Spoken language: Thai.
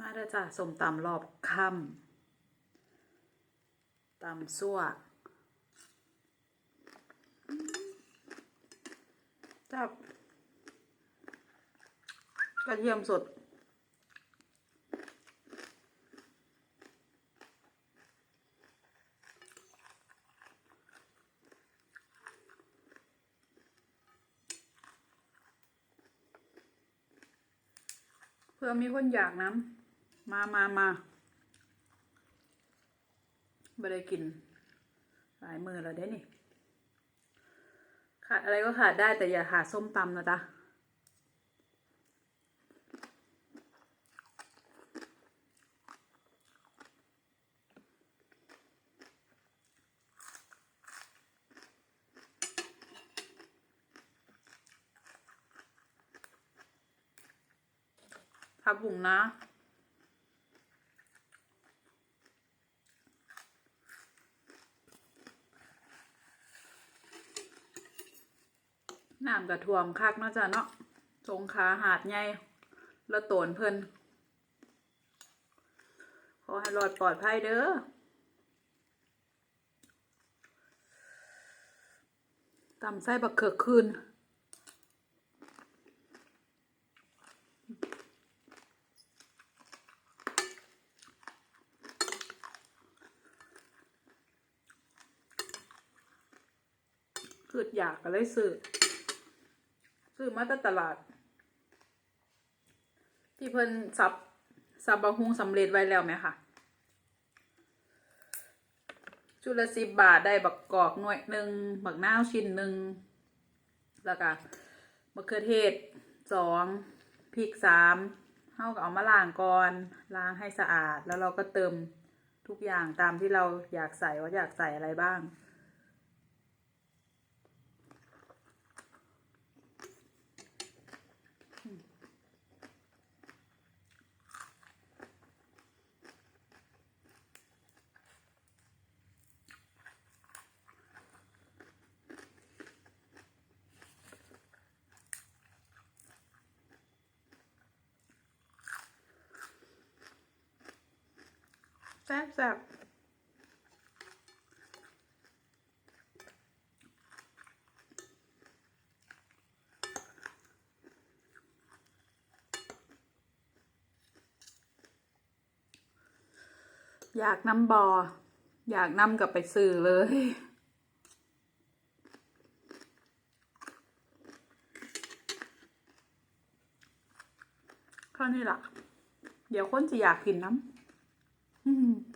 มาเด้อจ้ะสมตำรอบค่ำตำซั่วจับกระเทียมสด เพื่อมีคนอยากน้ำ มามามาไม่ได้กิน หลายมือแล้วเด้นี่ ขาดอะไรก็ขาดได้แต่อย่าขาดส้มตำนะจ๊ะผักบุ๋งนะ น้ำกระท่วมคักเนาะจ้ะเนาะสงขาหาดใหญ่ละโตนเพิ่นขอให้รอดปลอดภัยเด้อตำไส้บักเขือคืนคืออยากก็เลยซื้อ ซื้อมาจากตลาด ที่เพิ่นซับซับบะฮุงสำเร็จไว้แล้วไหมคะชุดละสิบบาทได้บักกอกหน่วยหนึ่งบักน้าวชิ้นหนึ่งแล้วก็มะเขือเทศสองพริกสามเฮาก็เอามาล้างก่อนล้างให้สะอาดแล้วเราก็เติมทุกอย่างตามที่เราอยากใส่ว่าอยากใส่อะไรบ้าง แซ่บแซ่บ อยากนำบอ อยากนำกลับไปสื่อเลย ข้านี่ล่ะ เดี๋ยวคนจะอยากกินน้ำ